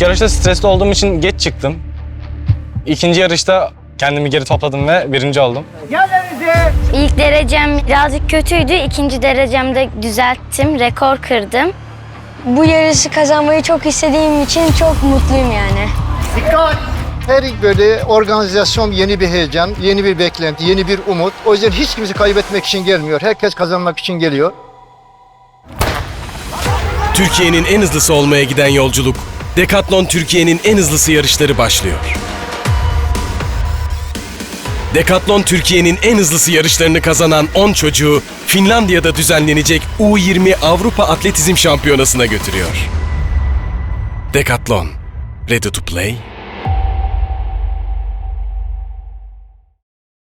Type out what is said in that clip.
İlk yarışta stresli olduğum için geç çıktım. İkinci yarışta kendimi geri topladım ve birinci oldum. İlk derecem birazcık kötüydü. İkinci derecemde düzelttim. Rekor kırdım. Bu yarışı kazanmayı çok istediğim için çok mutluyum yani. Her böyle organizasyon yeni bir heyecan, yeni bir beklenti, yeni bir umut. O yüzden hiç kimse kaybetmek için gelmiyor. Herkes kazanmak için geliyor. Türkiye'nin en hızlısı olmaya giden yolculuk, Decathlon Türkiye'nin en hızlısı yarışları başlıyor. Decathlon Türkiye'nin en hızlısı yarışlarını kazanan 10 çocuğu Finlandiya'da düzenlenecek U20 Avrupa Atletizm Şampiyonası'na götürüyor. Decathlon. Ready to play?